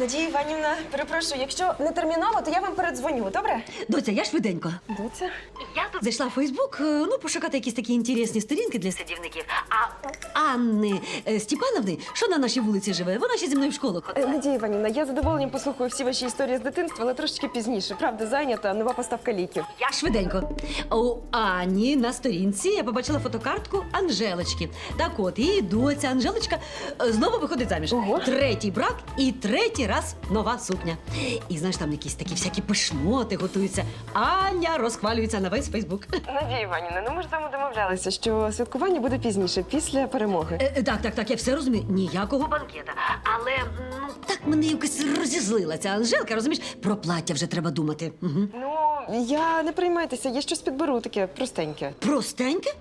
Надія Іванівна, перепрошую, якщо не терміново, то я вам передзвоню, добре? Доця, я швиденько. Доця? Я тут зайшла в Фейсбук, е, ну, пошукати якісь такі інтересні сторінки для садівників. А у Анни е, Степановни, що на нашій вулиці живе, вона ще зі мною в школу Е, ходила. Надія Іванівна, я з задоволенням послухаю всі ваші історії з дитинства, але трошечки пізніше. Правда, зайнята нова поставка ліків. Я швиденько. У Ані на сторінці я побачила фотокартку Анжелочки. Так от, її доця Анжелочка е, знову виходить заміж. Ого. Третій брак і третій раз нова сукня. І знаєш, там якісь такі всякі пишноти готуються. Аня розхвалюється на весь Фейсбук. Надія Іванівна, ну ми ж з вами домовлялися, що святкування буде пізніше, після перемоги. Е, е, так, так, так, я все розумію. Ніякого банкета. Але ну так мене якось розізлила ця Анжелка, розумієш? Про плаття вже треба думати. Угу. Ну, я не приймайтеся, я щось підберу таке простеньке. Простеньке?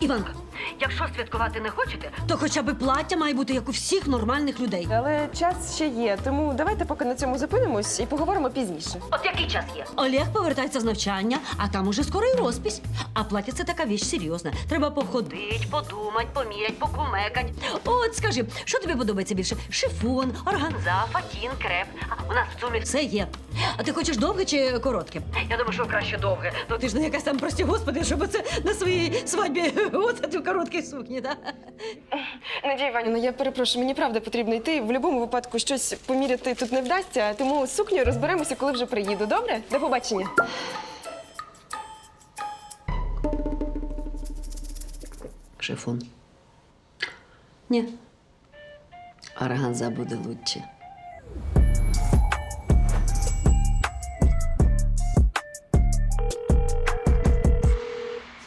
Іванка, якщо святкувати не хочете, то хоча б плаття має бути як у всіх нормальних людей. Але час ще є, тому давайте поки на цьому зупинимось і поговоримо пізніше. От який час є? Олег повертається з навчання, а там уже скоро і розпись. А плаття це така віч серйозна. Треба походить, подумать, помірять, покумекать. От скажи, що тобі подобається більше? Шифон, органза, фатін, креп. А у нас в сумі все є. А ти хочеш довге чи коротке? Я думаю, що краще довге. Ну ти ж не якась там прості господи, щоб це на своїй свадьбі от у короткій сукні, так? Надія Іванівна, я перепрошую, мені правда потрібно йти. В будь-якому випадку щось поміряти тут не вдасться, тому з сукнею розберемося, коли вже приїду. Добре? До побачення. Шифон. Ні. Органза буде лучше.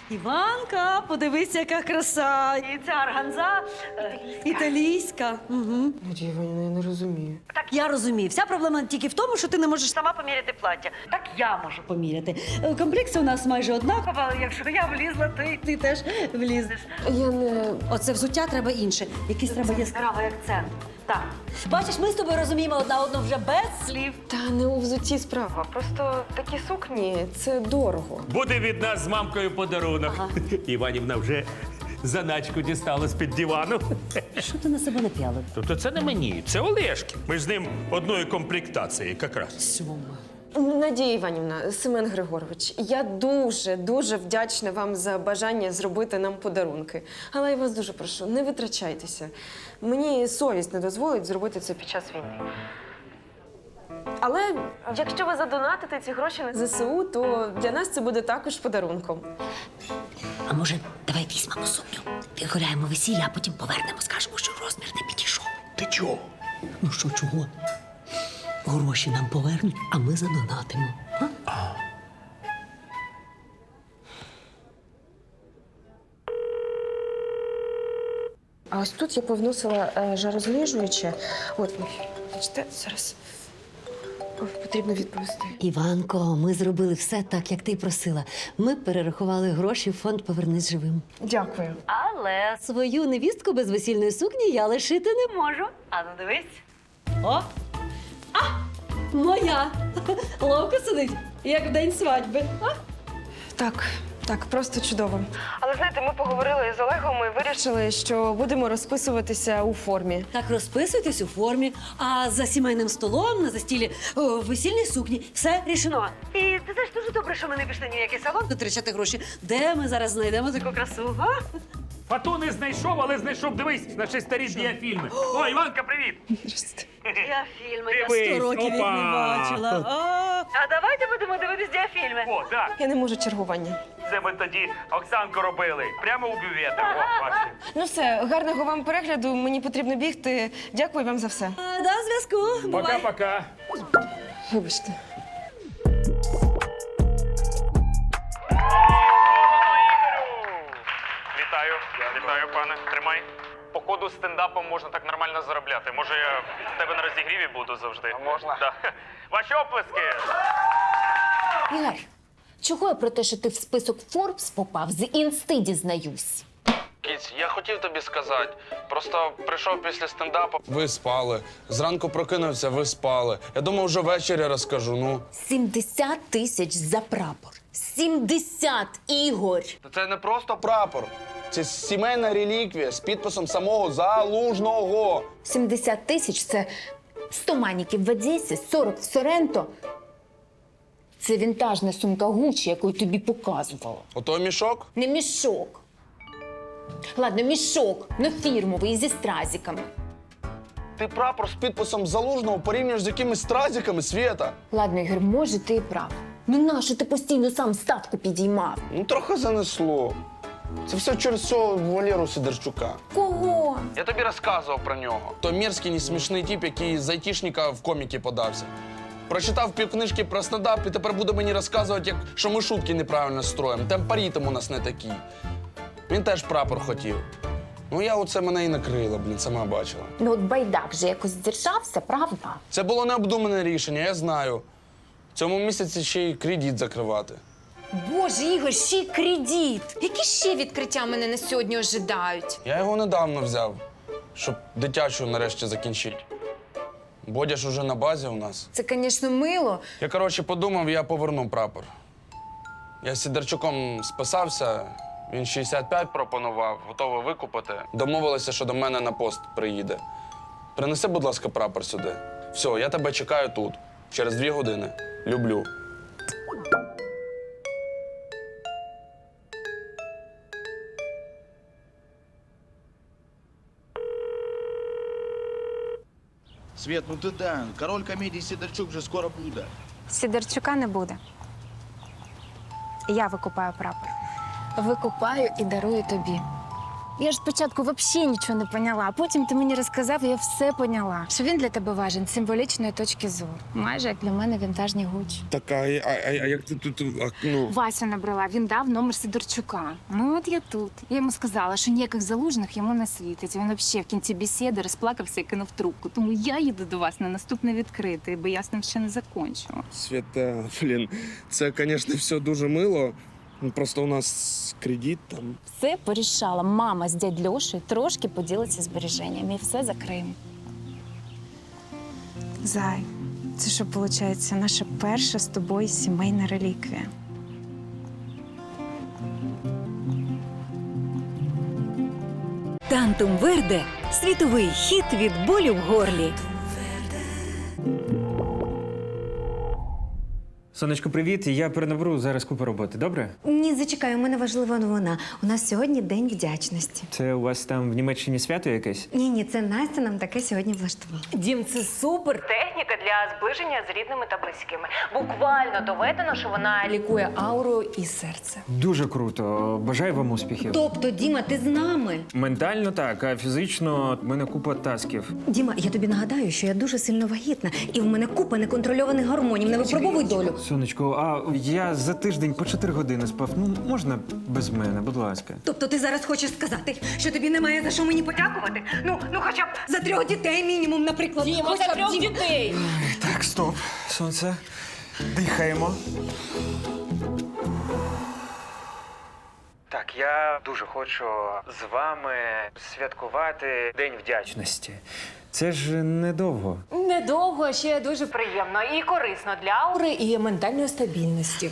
Іванка, подивися, яка краса. І ця органза е, італійська. Угу. Надія Іванівна, я не розумію. Так я розумію. Вся проблема тільки в тому, що ти не можеш сама поміряти плаття. Так я можу поміряти. Е, Комплекси у нас майже однакова. Якщо я влізла, то і ти теж влізеш. Я не. Оце взуття треба інше. Якийсь треба яскравий акцент. Так. Бачиш, ми з тобою розуміємо одна одну вже без слів. Та не у взутті справа. Просто такі сукні це дорого. Буде від нас з мамкою подарунок. Іванівна вже заначку дістала з-під дивану. Що ти на себе нап'ялив? Тобто це не мені, це Олешки. Ми ж з ним одної комплектації, якраз. Сьома. Надія Іванівна, Семен Григорович, я дуже дуже вдячна вам за бажання зробити нам подарунки. Але я вас дуже прошу, не витрачайтеся. Мені совість не дозволить зробити це під час війни. Але якщо ви задонатите ці гроші на ЗСУ, то для нас це буде також подарунком. А може, давай візьмемо сумню, відгуляємо весілля, а потім повернемо, скажемо, що розмір не підійшов. Ти чого? Ну що, чого? Гроші нам повернуть, а ми задонатимо. А? А ось тут я повносила е, жарозліжуюче. От, бачите, зараз потрібно відповісти. Іванко, ми зробили все так, як ти просила. Ми перерахували гроші в фонд Повернись живим. Дякую. Але свою невістку без весільної сукні я лишити не можу. А ну дивись. О! А! Моя! Ловко сидить, як в день свадьби. А? Так, так, просто чудово. Але знаєте, ми поговорили з Олегом і вирішили, що будемо розписуватися у формі. Так розписуйтесь у формі, а за сімейним столом на застілі о, в весільній сукні все рішено. І ти знаєш, дуже добре, що ми не пішли ні в який салон витрачати гроші. Де ми зараз знайдемо таку красу? А? Фату не знайшов, але знайшов, дивись, наші старі діафільми. О, Іванка, привіт! Діафільми, я Дивись, сто років їх не опа! бачила. А, а давайте будемо дивитись діафільми. О, так, Я не можу чергування. Це ми тоді Оксанку робили. Прямо у бюветах. О, бачите. Ну все, гарного вам перегляду. Мені потрібно бігти. Дякую вам за все. До зв'язку. Бувай. Пока-пока. Вибачте. Вітаю, вітаю, пане. Тримай. Походу, стендапом можна так нормально заробляти. Може, я в тебе на розігріві буду завжди. А можна? Да. Ваші оплески! Ігор, чого я про те, що ти в список Forbes попав, з інсти дізнаюсь? Кіць, я хотів тобі сказати. Просто прийшов після стендапу. Ви спали. Зранку прокинувся, ви спали. Я думав, вже ввечері розкажу. Ну 70 тисяч за прапор. 70, Ігор! Та це не просто прапор. Це сімейна реліквія з підписом самого залужного. 70 тисяч це 100 маніків в Одесі, 40 в Соренто. Це вінтажна сумка Гуччі, яку я тобі показувала. Ото мішок? Не мішок. Ладно, мішок, не фірмовий зі стразиками. Ти прапор з підписом залужного порівнюєш з якимись стразиками Свєта. Ладно, Ігор, може, ти і прав. Ну нащо ти постійно сам ставку підіймав? Ну, трохи занесло. Це все через цього Валеру Сидорчука. Кого? Я тобі розказував про нього. То мерзкий, несмішний тип, який з айтішника в коміки подався. Прочитав півкнижки про стендап і тепер буде мені розказувати, як, що ми шутки неправильно строїмо. Темпорі там у нас не такі. Він теж прапор хотів. Ну, я оце мене і накрила, блін, сама бачила. Ну от байдак же якось здержався, правда? Це було необдумане рішення, я знаю. В цьому місяці ще й кредит закривати. Боже, Ігор, ще й кредит. Які ще відкриття мене на сьогодні ожидають? Я його недавно взяв, щоб дитячу нарешті закінчити. Бодя ж уже на базі у нас. Це, звісно, мило. Я, коротше, подумав, я поверну прапор. Я з Сідорчуком списався, він 65 пропонував, готовий викупити. Домовилися, що до мене на пост приїде. Принеси, будь ласка, прапор сюди. Все, я тебе чекаю тут. Через дві години. Люблю. Свет, ну ти да. Король комедії Сидорчук вже скоро буде. Сідорчука не буде. Я викупаю прапор. Викупаю і дарую тобі. Я ж спочатку взагалі нічого не поняла, а потім ти мені розказав, і я все поняла. Що він для тебе важен з символічної точки зору. Майже як для мене вінтажні гуч. Так, а, а, а, як ти тут? А, ну, Васю набрала, він дав номер Сидорчука. Ну от я тут. Я йому сказала, що ніяких залужних йому не світить. Він взагалі в кінці бесіди розплакався і кинув трубку. Тому я їду до вас на наступне відкрите, бо я з ним ще не закончила. Свята, блін, це, звісно, все дуже мило. Ну, Просто у нас кредит там. Все порішала. Мама з дядь Льошею трошки поділиться збереженнями і все закриємо. Зай, це що виходить, наша перша з тобою сімейна реліквія. Тантум Верде світовий хіт від болю в горлі. Сонечко, привіт. Я перенаберу зараз купу роботи. Добре? Ні, зачекай, у мене важлива новина. У нас сьогодні день вдячності. Це у вас там в Німеччині свято якесь? Ні, ні, це Настя нам таке сьогодні влаштувала. Дім, це супер техніка для зближення з рідними та близькими. Буквально доведено, що вона лікує ауру і серце. Дуже круто. Бажаю вам успіхів. Тобто, Діма, ти з нами. Ментально так, а фізично в мене купа тасків. Діма, я тобі нагадаю, що я дуже сильно вагітна, і в мене купа неконтрольованих гормонів. Не випробовуй долю. Сонечко, а я за тиждень по 4 години спав. Ну можна без мене, будь ласка. Тобто ти зараз хочеш сказати, що тобі немає за що мені подякувати? Ну, ну хоча б за трьох дітей мінімум, наприклад. Діма, Хоча за б трьох Дім- дітей. Так, стоп, сонце. Дихаємо. Так, я дуже хочу з вами святкувати День вдячності. Це ж недовго. Недовго, а ще дуже приємно і корисно для аури і ментальної стабільності.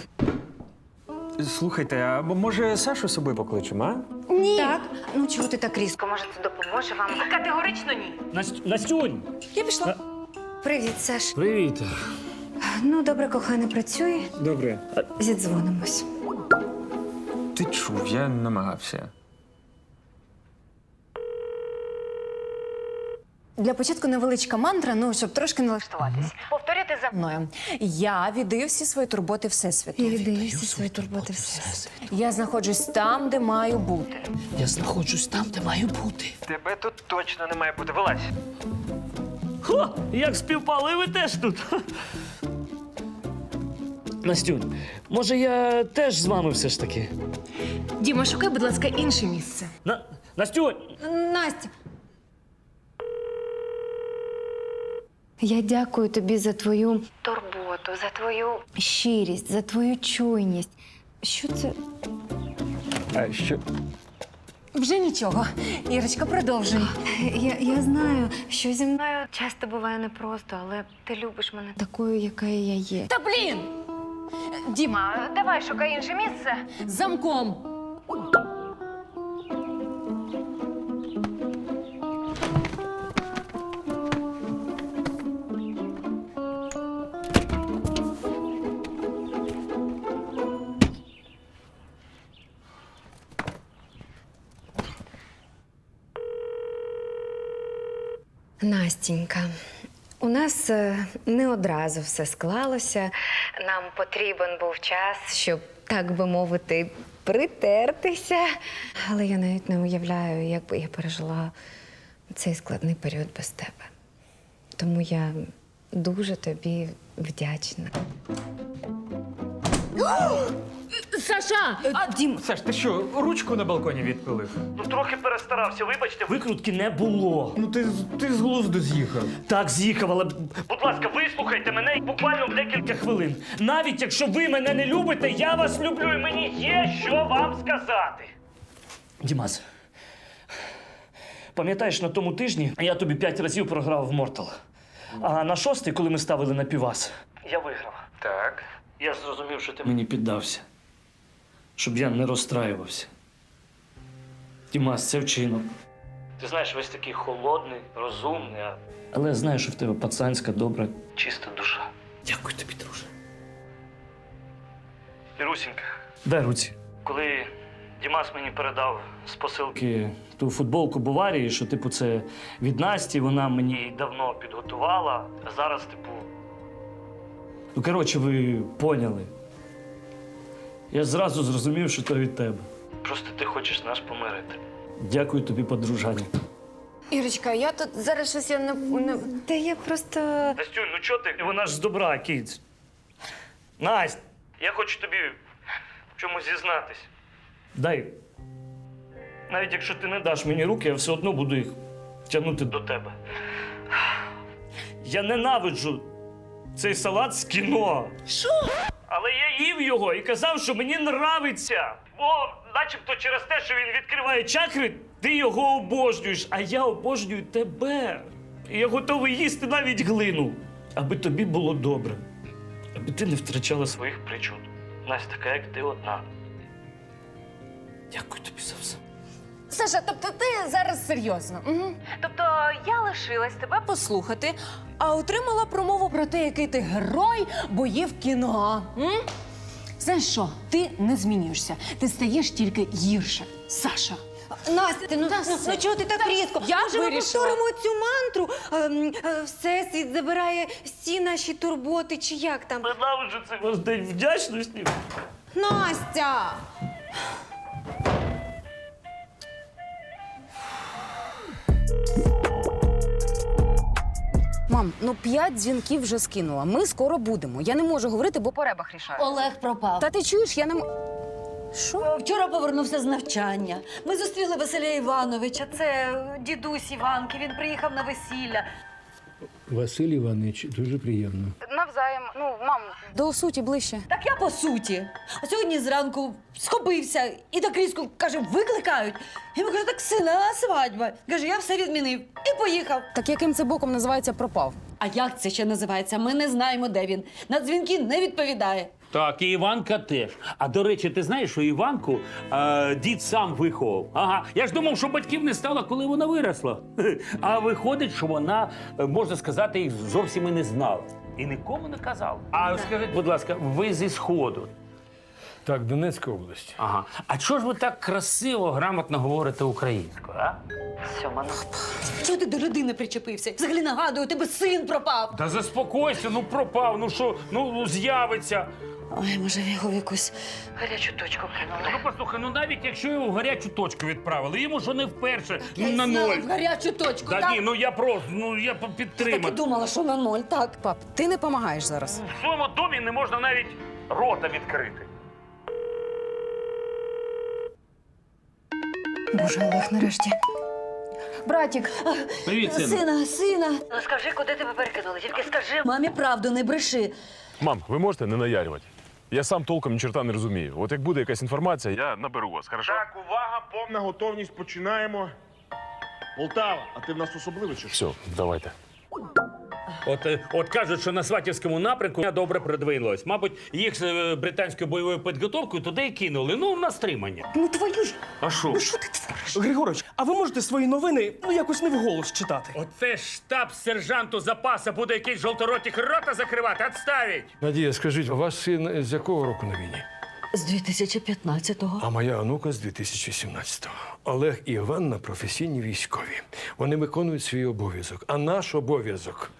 Слухайте, а може Сашу з собою покличемо, а? Ні. Так, ну чого ти так різко? Може, це допоможе вам? Категорично ні. Настюнь! Я пішла. Привіт, Саш. Привіт. Ну, добре, кохане, працює. Добре. Зідзвонимось. Ти чув, я намагався. Для початку невеличка мантра, ну щоб трошки налаштуватись. Повторюйте за мною. Я віддаю всі свої турботи всесвіту. Я віддаю всі свої турботи все. Я знаходжусь там, де маю бути. Я знаходжусь там, де маю бути. Тебе тут точно не має бути. Вилазь. Хо, як співпали ви теж тут. Настюнь, може я теж з вами все ж таки? Діма, шукай, будь ласка, інше місце. На... Настюнь! Настя. Я дякую тобі за твою турботу, за твою щирість, за твою чуйність. Що це? А що? Вже нічого. Ірочка, продовжуй. Я, я знаю, що зі мною часто буває непросто, але ти любиш мене такою, яка я є. Та блін! Діма, давай шукай інше місце. Замком. Настінька, у нас е, не одразу все склалося. Нам потрібен був час, щоб, так би мовити, притертися. Але я навіть не уявляю, як би я пережила цей складний період без тебе. Тому я дуже тобі вдячна. Саша! А, Дім, Саш, ти що, ручку на балконі відпилив? Ну трохи перестарався, вибачте. Викрутки не було. Ну ти, ти з глузду з'їхав. Так з'їхав, але Будь ласка, вислухайте мене буквально в декілька хвилин. Навіть якщо ви мене не любите, я вас люблю і мені є що вам сказати. Дімас, пам'ятаєш, на тому тижні я тобі п'ять разів програв в Мортал. А на шостий, коли ми ставили на півас, я виграв. Так. Я ж зрозумів, що ти мені піддався. Щоб я не розстраювався. Дімас, це вчинок. Ти знаєш, весь такий холодний, розумний, а... але знаєш, що в тебе пацанська, добра, чиста душа. Дякую тобі, друже. Ірусінька, Дай руці. коли Дімас мені передав з посилки. Ту футболку Баварії, що, типу, це від Насті, вона мені давно підготувала, а зараз, типу. Ну, коротше, ви поняли. Я зразу зрозумів, що то від тебе. Просто ти хочеш нас помирити. Дякую тобі, подружані. Ірочка, я тут зараз щось я не. не... Та я просто. Настюнь, ну чого ти? І вона ж з добра, кіць. Настя, Я хочу тобі в чомусь зізнатись. дай. Навіть якщо ти не даш мені руки, я все одно буду їх тягнути до тебе. Я ненавиджу цей салат з кіно. Що? Але я їв його і казав, що мені нравиться. Бо, начебто, через те, що він Відкриває чакри, ти його обожнюєш, а я обожнюю тебе. І я готовий їсти навіть глину, аби тобі було добре, аби ти не втрачала своїх причуд. Настя, така, як ти одна. Дякую тобі за все. Саша, тобто ти зараз серйозно? Угу. Тобто я лишилась тебе послухати, а отримала промову про те, який ти герой боїв кіно. М? Знаєш що? Ти не змінюєшся. Ти стаєш тільки гірше. Саша. Настя, ну, ну, ну чого ти так різко? Я Може, ми вирішила. повторимо цю мантру. Ем, е, Всесвіт забирає всі наші турботи, чи як там? Ненавиджу цей ваш день вдячності. Настя! Мам, ну п'ять дзвінків вже скинула. Ми скоро будемо. Я не можу говорити, бо по ребах рішаю. Олег пропав. Та ти чуєш, я не м- Що? Вчора повернувся з навчання. Ми зустріли Василя Івановича. Це дідусь Іванки. Він приїхав на весілля. Василь Іванович, дуже приємно. Навзаєм, ну, мам, до суті ближче. Так я по суті. А сьогодні зранку схопився і так різко каже, викликають. Я йому кажу, так сина, свадьба. Каже, я все відмінив і поїхав. Так яким це боком називається пропав? А як це ще називається? Ми не знаємо, де він. На дзвінки не відповідає. Так, і Іванка теж. А до речі, ти знаєш, що Іванку е, дід сам виховав. Ага. Я ж думав, що батьків не стало, коли вона виросла. А виходить, що вона, е, можна сказати, їх зовсім і не знала. І нікому не казала. А скажіть, будь ласка, ви зі сходу. Так, Донецька область. Ага. А чого ж ви так красиво, грамотно говорите українською, а? Сьома Чого ти до людини причепився? Взагалі нагадую, у тебе син пропав. Та заспокойся, ну пропав, ну що, ну з'явиться. Ой, може, його в якусь гарячу точку кинули. Ну послухай, ну навіть якщо його в гарячу точку відправили, йому ж не вперше. Ну Я на ноль. в гарячу точку, Та так? ні, ну я просто, ну я Так і думала, що на ноль, так. Пап, ти не допомагаєш зараз. В своєму домі не можна навіть рота відкрити. Боже, Олег, нарешті. Братік, Привіт, Сина, сина. Ну скажи, куди тебе перекинули? Тільки скажи. Мамі правду, не бреши. Мам, ви можете не наярювати? Я сам толком ні черта не розумію. От як буде якась інформація, я наберу вас, хорошо? Так, увага, повна готовність, починаємо. Полтава, а ти в нас особливий чи що? Все, давайте. От, е, от кажуть, що на сватівському напрямку добре придвинулось. Мабуть, їх з е, британською бойовою підготовкою туди і кинули. Ну, на стримання. ну твою ж. А що? Що ти твориш? Григорович, а ви можете свої новини ну якось не вголос читати? Оце штаб сержанту запаса буде якийсь жовторотик рота закривати. Отставіть! Надія, скажіть, у вас син з якого року на війні? З 2015-го. А моя онука з 2017-го. Олег і Іванна професійні військові. Вони виконують свій обов'язок. А наш обов'язок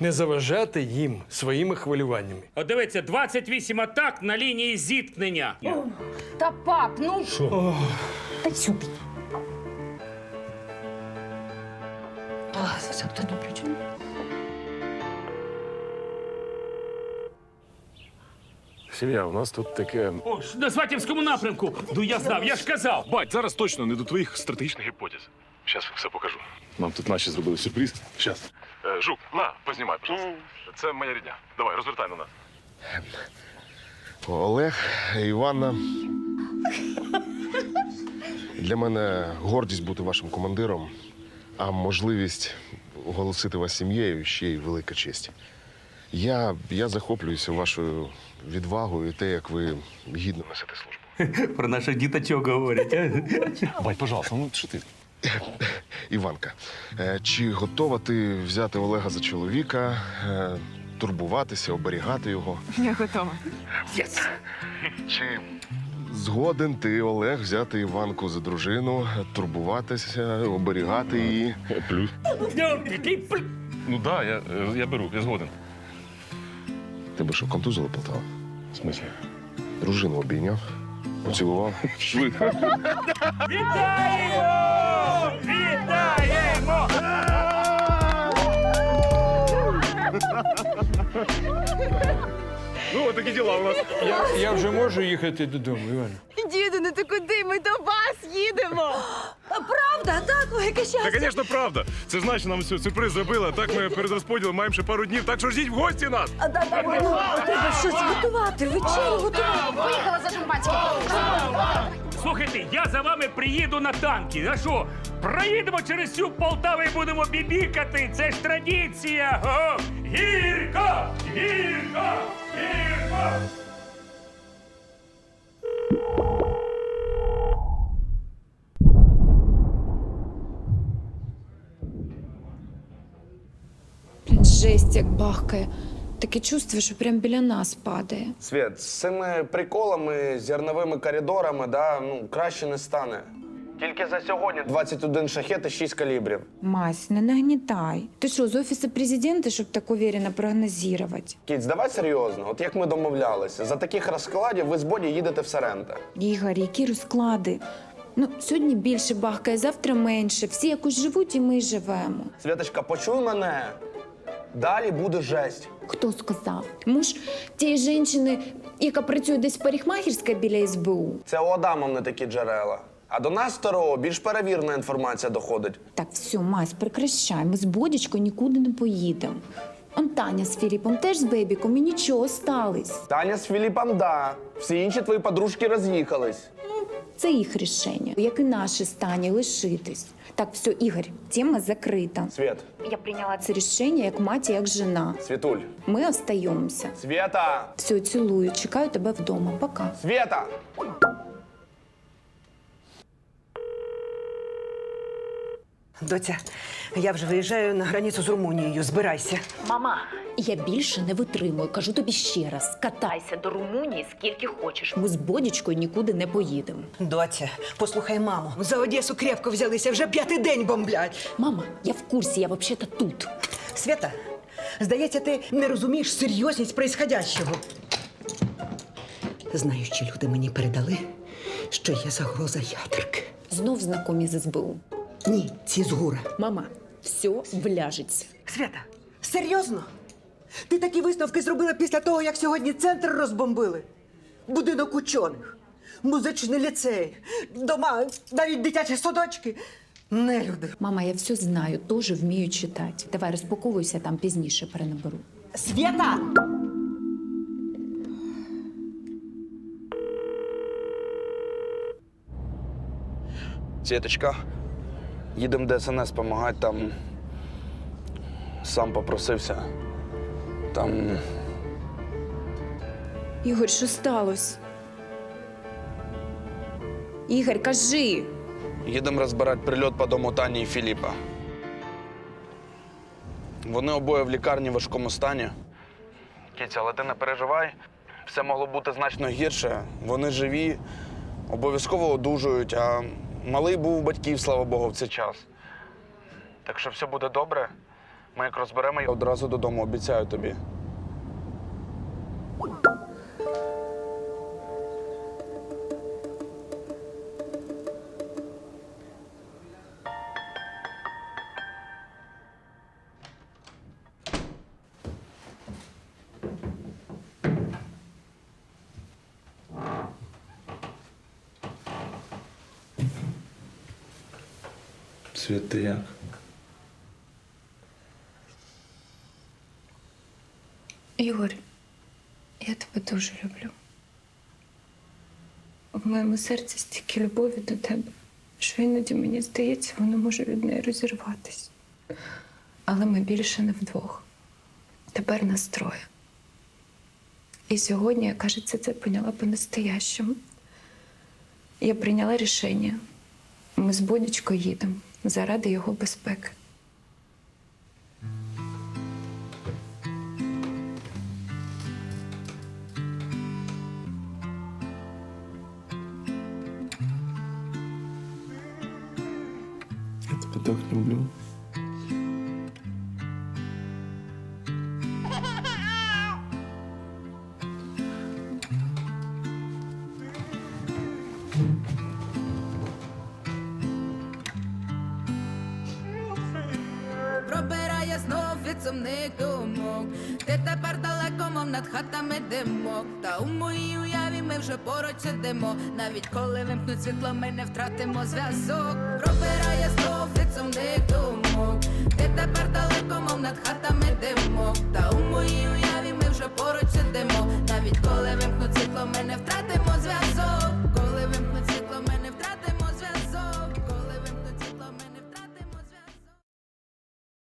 не заважати їм своїми хвилюваннями. От дивіться, 28 атак на лінії зіткнення. Та пап, ну Що? та сюди. Сім'я, у нас тут таке. О, ж на Сватівському напрямку. Ну я знав, я ж казав. Бать, зараз точно не до твоїх стратегічних гіпотез. Зараз все покажу. Нам тут наші зробили сюрприз. Щас. Е, Жук, на, познімай, пожалуйста. Це моя рідня. Давай, розвертай на нас. Олег, Іванна. Для мене гордість бути вашим командиром, а можливість оголосити вас сім'єю ще й велика честь. Я, я захоплююся вашою відвагою і те, як ви гідно несете службу. Про наших діточок говорять. Бать, пожалуйста, ну що ти? Іванка, е, чи готова ти взяти Олега за чоловіка, е, турбуватися, оберігати його? Я готова. Єс! Чи згоден ти, Олег, взяти Іванку за дружину, турбуватися, оберігати її? Плюс. Ну так, да, я, е, я беру, я згоден. Тебе що, контузило Полтава? В смислі? Дружину обійняв, поцілував. Швидко. Вітаємо! Ну, от такі діла у нас. Я, я вже можу їхати додому, Іван. Діду, ну ти куди? Ми до вас їдемо. Правда, так, ой, яке щастя. Та, звісно, правда. Це ж значить, нам сю- сюрприз зробили, а так ми перед розподілом маємо ще пару днів, так що ждіть в гості нас. А, да, да, ну, треба щось готувати, вечерю готувати. Поїхала за шампанським. Слухайте, я за вами приїду на танки. А що? Проїдемо через всю Полтаву і будемо бібікати. Це ж традиція. О, гірко! Гірко! Жесть, як бахкає. Таке чувство, що прям біля нас падає. Світ, з цими приколами, зерновими коридорами, да, ну, краще не стане. Тільки за сьогодні 21 шахет і 6 калібрів. Мась, не нагнітай. Ти що, з офісу президента, щоб так уверенно прогнозувати? Кіць, давай серйозно, от як ми домовлялися, за таких розкладів ви з Боді їдете в Саренте. Ігор, які розклади? Ну, сьогодні більше бахкає, завтра менше. Всі якось живуть, і ми живемо. Святочка, почуй мене. Далі буде жесть. Хто сказав? Муж тієї жінки, яка працює десь в парикмахерській біля СБУ. Це у Адамовни такі джерела. А до нас старого більш перевірена інформація доходить. Так, все, Мась, прекращай. Ми з Бодічкою нікуди не поїдемо. Он Таня з Філіпом теж з бебіком і нічого стались. Таня з Філіпом, да. Всі інші твої подружки роз'їхались. Це їх рішення, як і наше стані лишитись. Так, все, Ігор, тема закрита. Світ, Я прийняла це рішення як мать і як жена. Світуль. Ми остаємося. Свєта! Все, цілую, чекаю тебе вдома. Пока. Свєта! Доця, я вже виїжджаю на границю з Румунією. Збирайся. Мама, я більше не витримую. Кажу тобі ще раз: катайся до Румунії скільки хочеш. Ми з Бодічкою нікуди не поїдемо. Доця, послухай маму. За Одесу крепко взялися, вже п'ятий день бомблять. Мама, я в курсі, я взагалі-то тут. Свята, здається, ти не розумієш серйозність происходящого. Знаючі люди мені передали, що є загроза ядерки. Знов знакомі з СБУ. Ні, ці з гура. Мама, все вляжеться. Свята, серйозно? Ти такі висновки зробила після того, як сьогодні центр розбомбили? Будинок учених, музичний ліцей, дома, навіть дитячі садочки. Не люди. Мама, я все знаю, теж вмію читати. Давай розпаковуйся, там пізніше перенаберу. Свята! Світочка, їдемо ДСНС допомагати там. Сам попросився. Там Ігор, що сталося? Ігор, кажи. їдемо розбирати прильот по дому Тані і Філіпа. Вони обоє в лікарні в важкому стані. Кіця, але ти не переживай. все могло бути значно гірше. Вони живі, обов'язково одужують, а малий був у батьків, слава Богу, в цей час. Так що все буде добре. Ми як розберемо, я одразу додому, обіцяю тобі. Ти як? Ігор, я тебе дуже люблю. В моєму серці стільки любові до тебе, що іноді мені здається, воно може від неї розірватися. Але ми більше не вдвох. Тепер нас троє. І сьогодні, я кажеться, це поняла по-настоящему. Я прийняла рішення. Ми з Бодічкою їдемо заради його безпеки. Я тебе так люблю. Пробирає сумних думок, ти тепер далеко, мов над хатами димок. Та у моїй уяві ми вже поруч сидимо. Навіть коли вимкнуть світло, ми не втратимо зв'язок. Пробирає знов від сумних думок. Ти тепер далеко, мов над хатами димок. Та у моїй уяві ми вже поруч сидимо. Навіть коли вимкнуть світло, ми не втратимо.